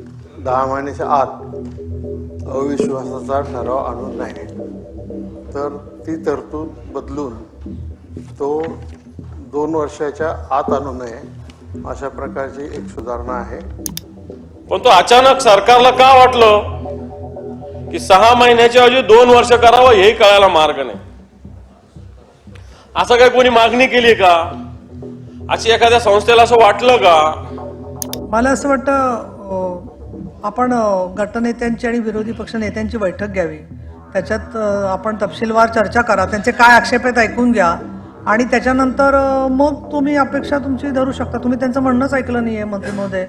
दहा महिन्याच्या आत अविश्वासाचा ठराव आणू नये तर ती तरतूद बदलून तो दोन वर्षाच्या आत आणू नये अशा प्रकारची एक सुधारणा आहे. पण तो अचानक सरकारला का वाटलं? की सहा महिन्याच्या ऐवजी दोन वर्ष करावं हेही कळायला मार्ग नाही. असं काय कोणी मागणी केली का? अशी एखाद्या संस्थेला असं वाटलं का? मला असं वाटतं आपण गटनेत्यांची आणि विरोधी पक्ष नेत्यांची बैठक घ्यावी. त्याच्यात आपण तपशीलवार चर्चा करा. त्यांचे काय आक्षेप आहेत ऐकून घ्या. आणि त्याच्यानंतर मग तुम्ही अपेक्षा तुमची धरू शकता. तुम्ही त्यांचं म्हणणंच ऐकलं नाही आहे मंत्री महोदय.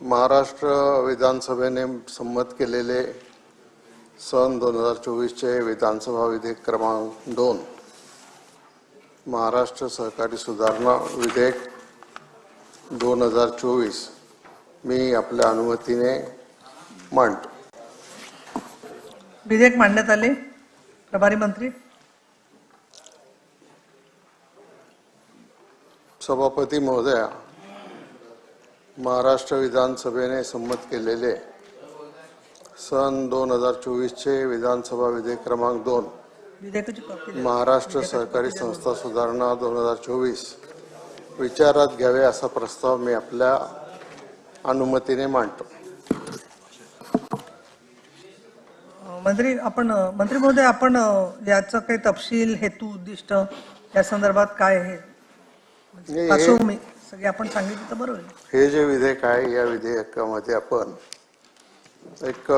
महाराष्ट्र विधानसभेने संमत केलेले सन दोन हजार चोवीसचे विधानसभा विधेयक क्रमांक दोन. महाराष्ट्र सहकारी सुधारणा विधेयक दोन हजार चोवीस. मी आपल्या अनुमतीने मांडतो विधेयक मांडण्यात आले. प्रभारी मंत्री. सभापती महोदया महाराष्ट्र विधानसभेने संमत केलेले सन दोन हजार चोवीसचे विधानसभा विधेयक क्रमांक दोन. महाराष्ट्र सहकारी संस्था सुधारणा दोन हजार चोवीस. विचारात घ्यावे असा प्रस्ताव मी आपल्या अनुमतीने मांडतो. मंत्री आपण मंत्री महोदय आपण याचं काही तपशील हेतू उद्दिष्ट या संदर्भात काय आहे? सगळी आपण सांगितलं तर बरं होईल हे जे विधेयक आहे या विधेयकामध्ये आपण एक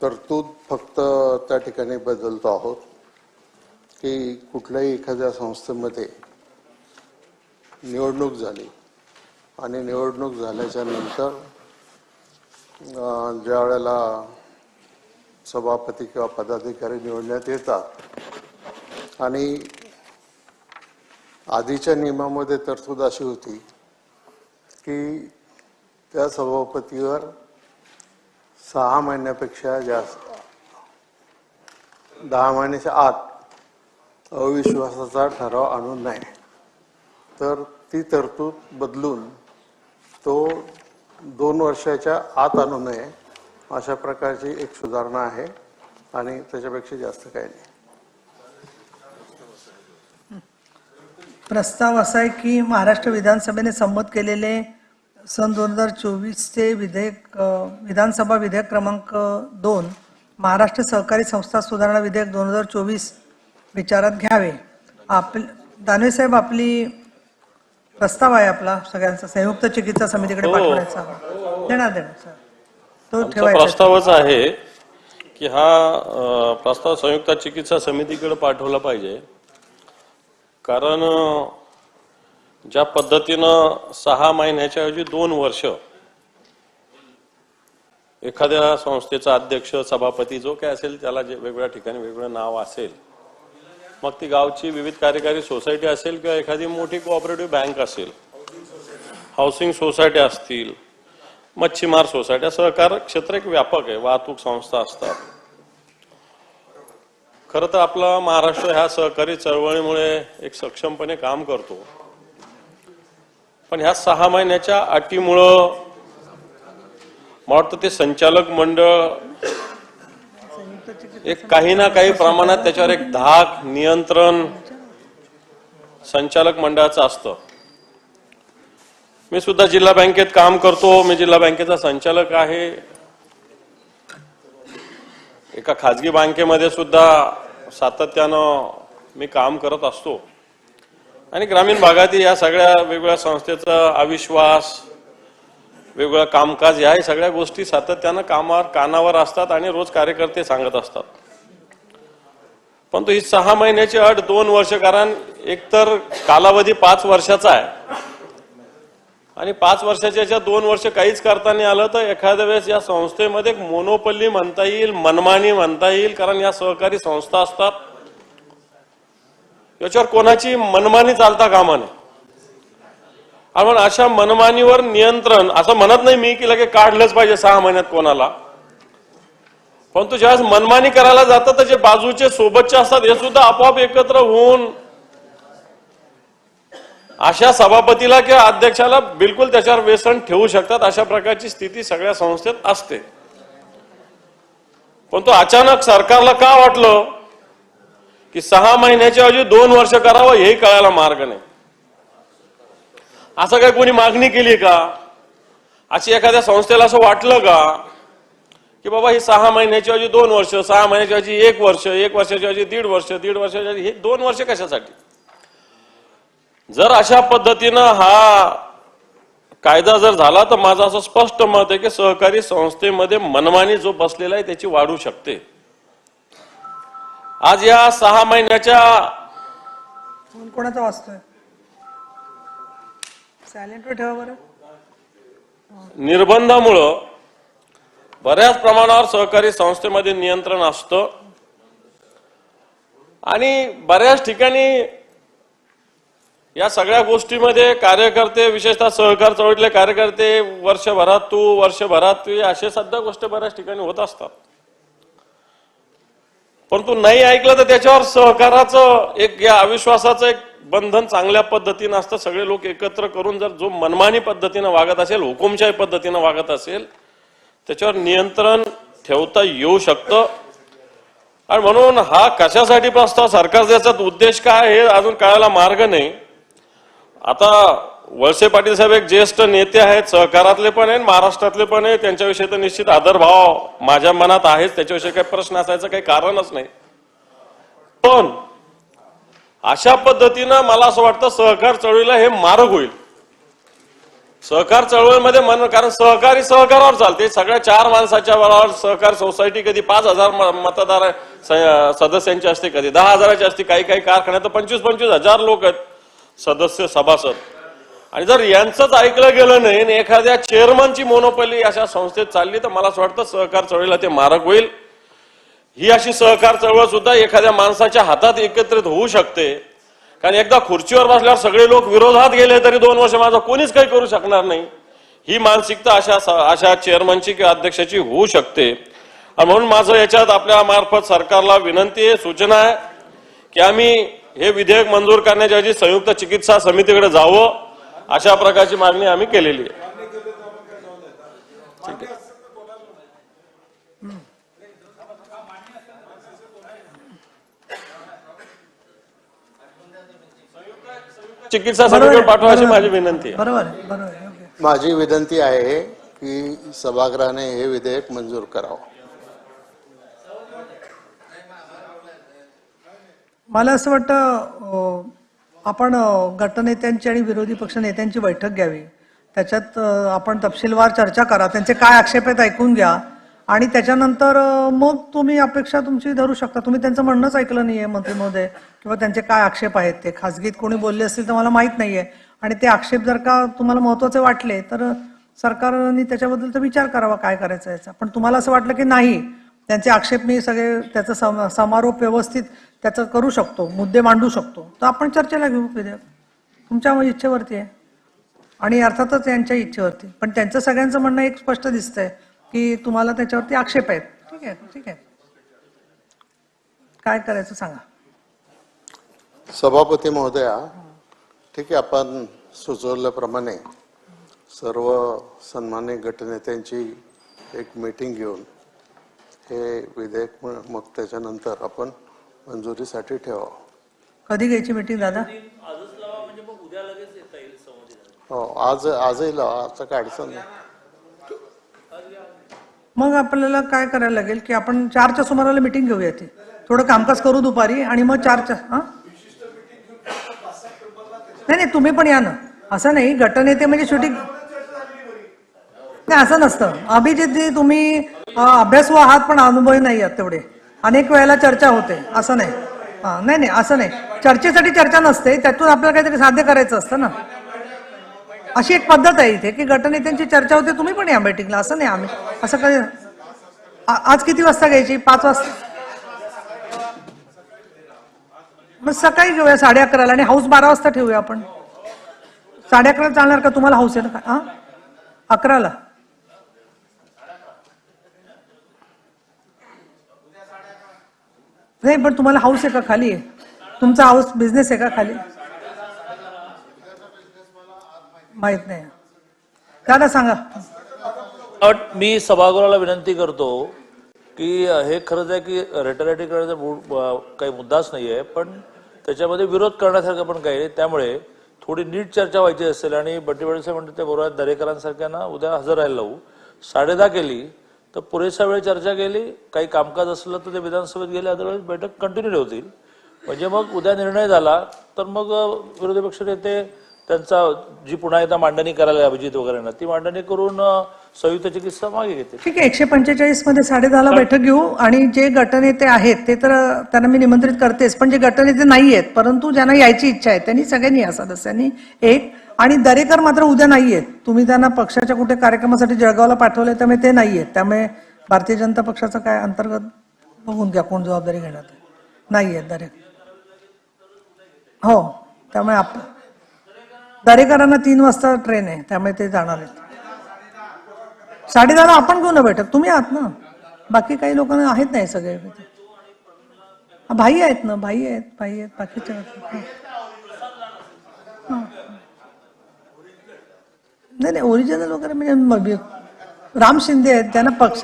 तरतूद फक्त त्या ठिकाणी बदलतो आहोत की कुठल्याही एखाद्या संस्थेमध्ये निवडणूक झाली. आणि निवडणूक झाल्याच्यानंतर ज्या वेळेला सभापती किंवा पदाधिकारी निवडण्यात येतात आणि आधीच्या नियमामध्ये तरतूद अशी होती की त्या सभापतीवर सहा महिन्यापेक्षा जास्त दहा महिन्याच्या आत अविश्वासाचा ठराव आणू नये. तर ती तरतूद बदलून तो दोन वर्षाच्या आत आणू नये अशा प्रकारची एक सुधारणा आहे आणि त्याच्यापेक्षा जास्त काही नाही. प्रस्ताव असा आहे की महाराष्ट्र विधानसभेने संमत केलेले सन दोन हजार चोवीसचे विधेयक विधानसभा विधेयक क्रमांक दोन महाराष्ट्र सहकारी संस्था सुधारणा विधेयक दोन हजार चोवीस विचारात घ्यावे. आप दानवे साहेब आपली प्रस्ताव आहे आपला सगळ्यांचा. संयुक्त चिकित्सा समितीकडे हो. पाठवण्याचा. देणार देणार सर. तो आमचा ठेवायचा प्रस्तावच आहे की हा अं, प्रस्ताव संयुक्त चिकित्सा समितीकडे पाठवला पाहिजे. कारण अं, ज्या पद्धतीनं सहा महिन्याच्या ऐवजी दोन वर्ष एखाद्या संस्थेचा अध्यक्ष सभापती जो काय असेल त्याला जे वेगवेगळ्या ठिकाणी वेगवेगळं नाव असेल मग ती गावची विविध कार्यकारी सोसायटी असेल किंवा एखादी मोठी कोऑपरेटिव्ह बँक असेल. हाऊसिंग सोसायटी असतील मच्छीमार सोसायट्या सहकार क्षेत्र एक व्यापक आहे वाहतूक संस्था असतात. खरं तर आपला महाराष्ट्र ह्या सहकारी चळवळीमुळे एक सक्षमपणे काम करतो. पण ह्या सहा महिन्याच्या अटीमुळं मला वाटतं ते संचालक मंडळ एक काही ना काही प्रमाणात त्याच्यावर एक धाक नियंत्रण संचालक मंडळाचं असतं. मी सुद्धा जिल्हा बँकेत काम करतो. मी जिल्हा बँकेचा संचालक आहे. एका खाजगी बँकेमध्ये सुद्धा सातत्यानं मी काम करत असतो. आणि ग्रामीण भागातील या सगळ्या वेगवेगळ्या संस्थेचा अविश्वास वेगवेगळं कामकाज या सगळ्या गोष्टी सातत्यानं कामावर कानावर असतात आणि रोज कार्यकर्ते सांगत असतात. परंतु ही सहा महिन्याची अट दोन वर्ष कारण एकतर कालावधी पाच वर्षाचा आहे. आणि पाच वर्षाच्या दोन वर्ष काहीच करता नाही आलं तर एखाद्या वेळेस या संस्थेमध्ये एक मोनोपल्ली म्हणता येईल मनमानी म्हणता येईल कारण या सहकारी संस्था असतात. याच्यावर कोणाची मनमानी चालता कामा नये. आपण अशा मनमानीवर नियंत्रण असं म्हणत नाही मी की लगे काढलंच पाहिजे सहा महिन्यात कोणाला. परंतु ज्यावेळेस मनमानी करायला जातं तर जे बाजूचे सोबतचे असतात हे सुद्धा आपोआप एकत्र होऊन अशा सभापतीला किंवा अध्यक्षाला बिलकुल त्याच्यावर व्यसन ठेवू शकतात अशा प्रकारची स्थिती सगळ्या संस्थेत असते. पण तो अचानक सरकारला का वाटलं की सहा महिन्याच्या ऐवजी दोन वर्ष करावं हेही कळायला मार्ग नाही. असं काही कोणी मागणी केली का? अशी एखाद्या संस्थेला असं वाटलं का? की बाबा ही सहा महिन्याची ऐवजी दोन वर्ष सहा महिन्याच्या ऐवजी एक वर्ष एक वर्षाच्या ऐवजी दीड वर्ष दीड वर्षाच्या हे दोन वर्ष कशासाठी? जर अशा पद्धतीनं हा कायदा जर झाला तर माझं असं स्पष्ट मत आहे की सहकारी संस्थेमध्ये मनमानी जो बसलेला आहे त्याची वाढू शकते. आज या सहा महिन्याच्या कोणाचा वाचतोय? सायलेंटवर ठेवा बरं. निर्बंधामुळं बऱ्याच प्रमाणावर सहकारी संस्थेमध्ये नियंत्रण असतं. आणि बऱ्याच ठिकाणी या सगळ्या गोष्टीमध्ये कार्यकर्ते विशेषतः सहकार चळवळीतले कार्यकर्ते वर्षभरात तू वर्षभरात तू असे सध्या गोष्टी बऱ्याच ठिकाणी होत असतात. परंतु नाही ऐकलं तर त्याच्यावर सहकाराचं एक या अविश्वासाचं एक बंधन चांगल्या पद्धतीनं असतं. सगळे लोक एकत्र करून जर जो मनमानी पद्धतीनं वागत असेल हुकुमशाही पद्धतीनं वागत असेल त्याच्यावर नियंत्रण ठेवता येऊ शकतं. आणि म्हणून हा कशासाठी प्रस्ताव? सरकार द्यायचा उद्देश काय हे अजून कळायला मार्ग नाही. आता वळसे पाटील साहेब एक ज्येष्ठ नेते आहेत सहकारातले पण आहेत महाराष्ट्रातले पण आहेत. त्यांच्याविषयी तर निश्चित आदरभाव माझ्या मनात आहेच. त्याच्याविषयी काही प्रश्न असायचं काही कारणच नाही. पण अशा पद्धतीनं मला असं वाटतं सहकार चळवळीला हे मारक होईल. सहकार चळवळीमध्ये मन कारण सहकारी सहकारावर चालते. सगळ्या चार माणसाच्या बळावर सहकार सोसायटी कधी पाच हजार म- मतदार स- सदस्यांची असते कधी दहा हजाराची असते काही काही कारखान्यात तर पंचवीस पंचवीस हजार लोक आहेत सदस्य सभासद. आणि जर यांचंच ऐकलं गेलं नाही आणि एखाद्या चेअरमनची मोनोपली अशा संस्थेत चालली तर मला असं वाटतं सहकार चळवळीला ते मारक होईल. ही अशी सहकार चळवळ सुद्धा एखाद्या माणसाच्या हातात एकत्रित होऊ शकते. कारण एकदा खुर्चीवर बसल्यावर सगळे लोक विरोधात गेले तरी दोन वर्ष माझं कोणीच काही करू शकणार नाही. ही मानसिकता अशा अशा चेअरमनची किंवा अध्यक्षाची होऊ शकते. म्हणून माझं याच्यात आपल्या मार्फत सरकारला विनंती आहे सूचना आहे की आम्ही हे विधेयक मंजूर करण्याच्या ऐवजी संयुक्त चिकित्सा समितीकडे जावं. अशा प्रकारची मागणी आम्ही केलेली आहे. चिकित्सा समितीकडे पाठवा अशी माझी विनंती आहे. बरोबर आहे बरोबर आहे योग्य. माझी विनंती आहे की सभागृहाने हे विधेयक मंजूर करावं. मला असं वाटतं अं, आपण अं, गटनेत्यांची आणि विरोधी पक्ष नेत्यांची बैठक घ्यावी. त्याच्यात अं, आपण तपशीलवार चर्चा करा. त्यांचे काय आक्षेप आहेत ऐकून घ्या. आणि त्याच्यानंतर मग तुम्ही अपेक्षा तुमची धरू शकता. तुम्ही त्यांचं म्हणणंच ऐकलं नाहीये मंत्री महोदय किंवा त्यांचे काय आक्षेप आहेत ते. खासगीत कोणी बोलले असतील तर मला माहीत नाहीये. आणि ते आक्षेप जर का तुम्हाला महत्त्वाचे वाटले तर सरकारने त्याच्याबद्दल तर विचार करावा काय करायचा याचा. पण तुम्हाला असं वाटलं की नाही त्यांचे आक्षेप मी सगळे त्याचा सम- समारोप व्यवस्थित त्याचं करू शकतो मुद्दे मांडू शकतो. तर आपण चर्चेला घेऊ विधेयक. तुमच्या इच्छेवरती आहे. आणि अर्थातच यांच्या इच्छेवरती. पण त्यांचं सगळ्यांचं म्हणणं एक स्पष्ट दिसतंय. की तुम्हाला त्याच्यावरती आक्षेप आहेत. ठीक आहे ठीक आहे. काय करायचं सांगा. सभापती महोदया ठीक आहे आपण सुचवल्याप्रमाणे सर्व सन्मान्य गटनेत्यांची एक मीटिंग घेऊन हे विधेयक म- मग त्याच्यानंतर आपण मंजुरीसाठी ठेवावं. कधी घ्यायची मीटिंग दादा? हो आज आजही लावा आता काय अडचण नाही. मग आपल्याला काय करायला लागेल की आपण चारच्या सुमाराला मीटिंग घेऊया ती. थोडं कामकाज करू दुपारी आणि मग चारच्या हां? नाही नाही तुम्ही पण या ना. असं नाही गटनेते म्हणजे शेवटी नाही असं नसतं. अभिजितजी तुम्ही अभ्यासू आहात पण अनुभवी नाही आहात तेवढे. अनेक वेळेला चर्चा होते असं नाही. हा नाही नाही असं नाही. चर्चेसाठी चर्चा नसते त्यातून आपल्याला काहीतरी साध्य करायचं असतं ना. अशी एक पद्धत आहे इथे की गटनेत्यांची चर्चा होते तुम्ही पण या मीटिंगला असं नाही आम्ही. असं काही आ- आज किती वाजता घ्यायची? पाच वाजता. मग सकाळी घेऊया साडे अकराला आणि हाऊस बारा वाजता ठेवूया आपण. साडे अकराला चालणार का? तुम्हाला हाऊस आहे ना? का हा? अकराला. नाही पण तुम्हाला हाऊस आहे का खाली? आहे तुमचा हाऊस बिझनेस आहे का खाली? माहीत नाही. दादा सांगा. अट मी सभागृहाला विनंती करतो की हे खरंच आहे की रेटरेटी करण्याचा काही मुद्दाच नाही आहे पण त्याच्यामध्ये विरोध करण्यासारखं पण काही नाही. त्यामुळे थोडी नीट चर्चा व्हायची असेल आणि बट्टी साहेब म्हणतात त्या बरोबर दरेकरांसारख्यांना उद्या हजर राहायला लावू. साडेदहा केली तर पुरेसा वेळ चर्चा केली. काही कामकाज असलं तर ते विधानसभेत गेले अदरवाईज बैठक कंटिन्यू ठेवतील म्हणजे मग उद्या निर्णय झाला तर मग विरोधी पक्ष नेते त्यांचा जी पुन्हा एकदा मांडणी करायला अभिजित वगैरेंना ती मांडणी करून संयुक्त चिकित्सा मागे घेते ठीक आहे एकशे पंचेचाळीसमध्ये साडे दहाला बैठक घेऊ आणि जे गटनेते आहेत ते तर त्यांना मी निमंत्रित करतेच पण जे गटनेते नाही आहेत परंतु ज्यांना यायची इच्छा आहे त्यांनी सगळ्यांनी या सदस्यांनी एक आणि दरेकर मात्र उद्या नाही आहेत तुम्ही त्यांना पक्षाच्या कुठे कार्यक्रमासाठी जळगावला पाठवले त्यामुळे ते नाही आहेत त्यामुळे भारतीय जनता पक्षाचं काय अंतर्गत बघून घ्या कोण जबाबदारी घेणार नाही आहेत दरेकर. हो त्यामुळे आप दरेकरांना तीन वाजता ट्रेन आहे त्यामुळे ते जाणार आहेत. साडे दहाला आपण घेऊ ना बैठक? तुम्ही आहात ना? बाकी काही लोकांना आहेत नाही सगळे. भाई आहेत ना? भाई आहेत भाई आहेत बाकीच्या नाही नाही ओरिजिनल वगैरे म्हणजे राम शिंदे आहेत त्यांना पक्ष.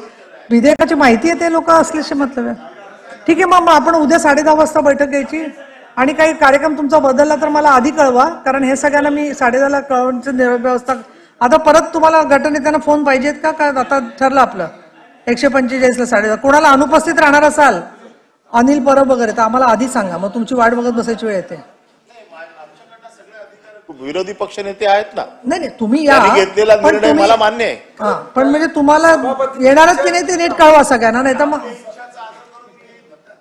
विधेयकाची माहिती आहे ते लोक असल्याचे मतलब आहे. ठीक आहे मग मग आपण उद्या साडे दहा वाजता बैठक घ्यायची. आणि काही कार्यक्रम तुमचा बदलला तर मला आधी कळवा कारण हे सगळ्यांना मी साडे दहाला कळवण्याची व्यवस्था आता परत तुम्हाला गटनेत्यांना फोन पाहिजेत का? का आता ठरलं आपलं. एकशे पंचेचाळीसला साडे दहा कोणाला अनुपस्थित राहणार असाल? अनिल परब वगैरे. तर आम्हाला आधी सांगा. मग तुमची वाट बघत बसायची वेळ येते. विरोधी पक्षनेते आहेत ना. नाही नाही तुम्ही या. त्यांनी घेतलेला पण निर्णय तुम्ही- मला मान्य आहे. हा पण म्हणजे तुम्हाला येणारच की नाही ते नीट कळवा सगळ्यांना. नाही तर मग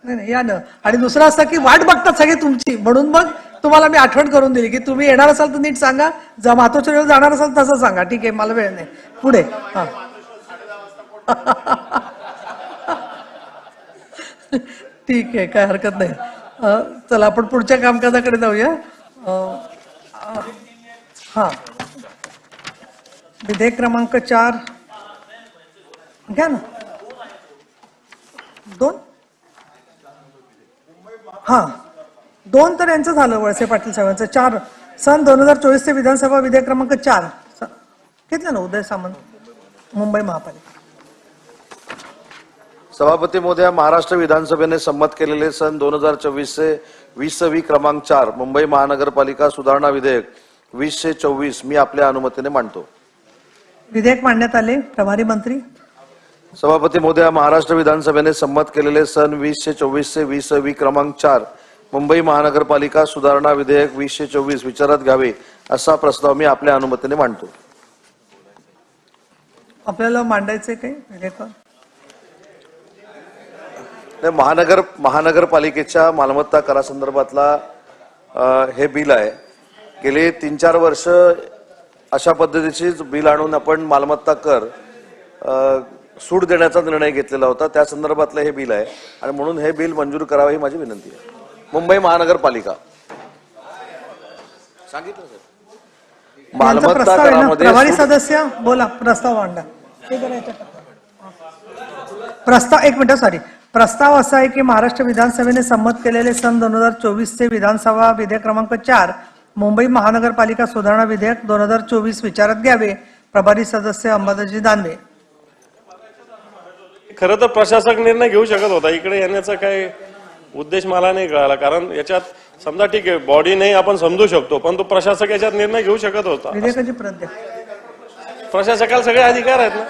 नाही नाही या ना. आणि दुसरं असं की वाट बघतात सगळे तुमची. म्हणून मग तुम्हाला मी आठवण करून दिली की तुम्ही येणार असाल तर नीट सांगा. जर मातोच्या वेळ जाणार असाल तसं सांगा. ठीक आहे मला वेळ नाही. पुढे. हा. ठीक आहे काय हरकत नाही. चला आपण पुढच्या कामकाजाकडे जाऊया. अं, हा. विधेयक क्रमांक चार. घ्या ना. दोन. हा. दोन तर यांचं झालं वळसे पाटील साहेबांचं. चार. सन दोन हजार चोवीसचे विधानसभा विधेयक क्रमांक चार. घेतलं ना उदय सामंत? मुंबई महापालिका. सभापती महोदया महाराष्ट्र विधानसभेने संमत केलेले सन दोन हजार चोवीसचे वीसवी क्रमांक चार. मुंबई महानगरपालिका सुधारणा विधेयक वीसशे चोवीस मी आपल्या अनुमतीने मांडतो. विधेयक मांडण्यात आले. प्रभारी मंत्री? सभापती महोदया महाराष्ट्र विधानसभेने संमत केलेले सन वीसशे चोवीसचे वीसवी क्रमांक चार मुंबई महानगरपालिका सुधारणा विधेयक वीसशे चोवीस विचारात घ्यावे असा प्रस्ताव मी आपल्या अनुमतीने मांडतो. आपल्याला मांडायचे काही? महानगर महानगरपालिकेच्या मालमत्ता करासंदर्भातला हे बिल आहे. गेले तीन चार वर्ष अशा पद्धतीचीच बिल आणून आपण मालमत्ता कर सूट देण्याचा निर्णय घेतलेला होता. त्या संदर्भातलं हे बिल आहे. आणि म्हणून हे बिल मंजूर करावं ही माझी विनंती आहे. मुंबई महानगरपालिका. सांगितलं सर. मालमत्ता प्रभारी सदस्य? बोला प्रस्ताव मांडा. प्रस्ताव एक मिनिट सॉरी प्रस्ताव असा आहे की महाराष्ट्र विधानसभेने संमत केलेले सन दोन हजार चोवीसचे विधानसभा विधेयक क्रमांक चार मुंबई महानगरपालिका सुधारणा विधेयक दोन हजार चोवीस विचारात घ्यावे. प्रभारी सदस्य अंबादाजी दानवे. खरं तर प्रशासक निर्णय घेऊ शकत होता. इकडे येण्याचा काही उद्देश मला नाही कळाला. कारण याच्यात समजा ठीक आहे बॉडी नाही आपण समजू शकतो पण तो प्रशासक याच्यात निर्णय घेऊ शकत होता. विधेयकाची प्रत द्या प्रशासकाला सगळे अधिकार आहेत ना?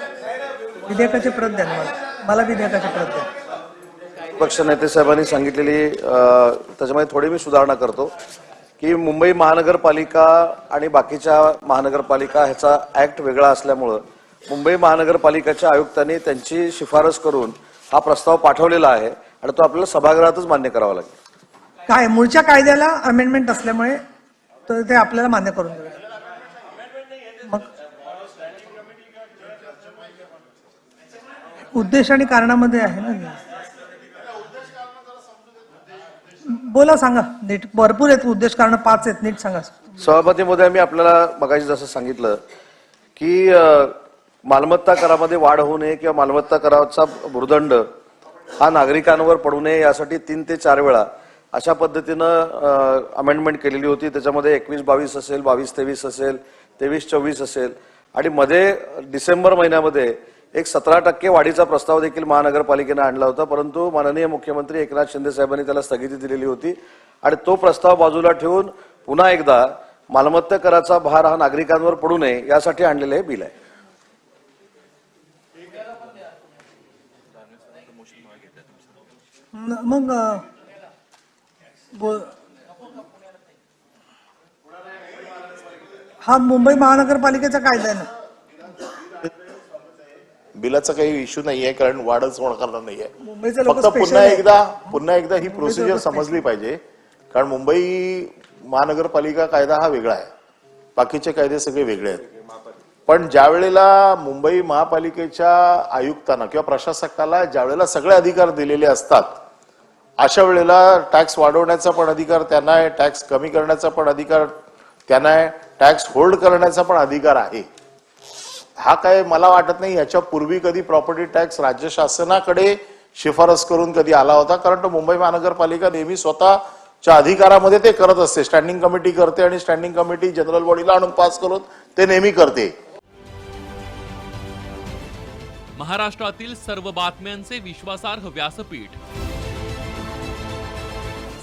विधेयकाची प्रत द्या ना मला. मला विधेयकाची प्रत द्या पक्ष नेते साहेबांनी सांगितलेली अ, त्याच्यामध्ये थोडी मी सुधारणा करतो की मुंबई महानगरपालिका आणि बाकीच्या महानगरपालिका ह्याचा ऍक्ट वेगळा असल्यामुळं मुंबई महानगरपालिकेच्या आयुक्तांनी त्यांची शिफारस करून हा प्रस्ताव पाठवलेला आहे आणि तो आपल्याला सभागृहातच मान्य करावा लागेल. काय मूळच्या कायद्याला अमेंडमेंट असल्यामुळे तर ते आपल्याला मान्य करून देऊ. मग? उद्देश आणि कारणामध्ये आहे ना? बोला सांगा. नीट भरपूर आहेत उद्देश कारण पाच आहेत. नीट सांगा. सभापती महोदय मी आपल्याला मगाशी जसं सांगितलं की अ, मालमत्ता करामध्ये वाढ होऊ नये किंवा मालमत्ता कराचा भूर्दंड हा नागरिकांवर पडू नये यासाठी तीन ते चार वेळा अशा पद्धतीनं अमेंडमेंट केलेली होती. त्याच्यामध्ये एकवीस बावीस असेल बावीस तेवीस असेल तेवीस चोवीस असेल. आणि मध्ये डिसेंबर महिन्यामध्ये एक सतरा टक्के वाढीचा प्रस्ताव देखील महानगरपालिकेनं आणला होता. परंतु माननीय मुख्यमंत्री एकनाथ शिंदे साहेबांनी त्याला स्थगिती दिलेली होती. आणि तो प्रस्ताव बाजूला ठेवून पुन्हा एकदा मालमत्ता कराचा भार हा नागरिकांवर पडू नये यासाठी आणलेलं हे बिल आहे. मग हा मुंबई महानगरपालिकेचा कायदा आहे ना बिलाचा काही इश्यू नाहीये कारण वाढच होणार नाहीये फक्त पुन्हा. एकदा पुन्हा एकदा ही प्रोसिजर समजली पाहिजे. कारण मुंबई महानगरपालिका कायदा हा वेगळा आहे बाकीचे कायदे सगळे वेगळे आहेत पण ज्या वेळेला मुंबई महापालिकेच्या आयुक्तांना किंवा प्रशासकाला ज्या वेळेला सगळे अधिकार दिलेले असतात अशा वेळेला टॅक्स वाढवण्याचा पण अधिकार त्यांना आहे टॅक्स कमी करण्याचा पण अधिकार त्यांना आहे टॅक्स होल्ड करण्याचा पण अधिकार आहे. हा काय मला वाटत नाही याच्या पूर्वी कधी प्रॉपर्टी टॅक्स राज्य शासनाकडे शिफारस करून कधी आला होता? कारण तो मुंबई महानगरपालिका नेहमी स्वतःच्या अधिकारामध्ये ते करत असते. स्टँडिंग कमिटी करते आणि स्टँडिंग कमिटी जनरल बॉडीला आणून पास करून ते नेहमी करते. महाराष्ट्रातील सर्व बातम्यांचे विश्वासार्ह व्यासपीठ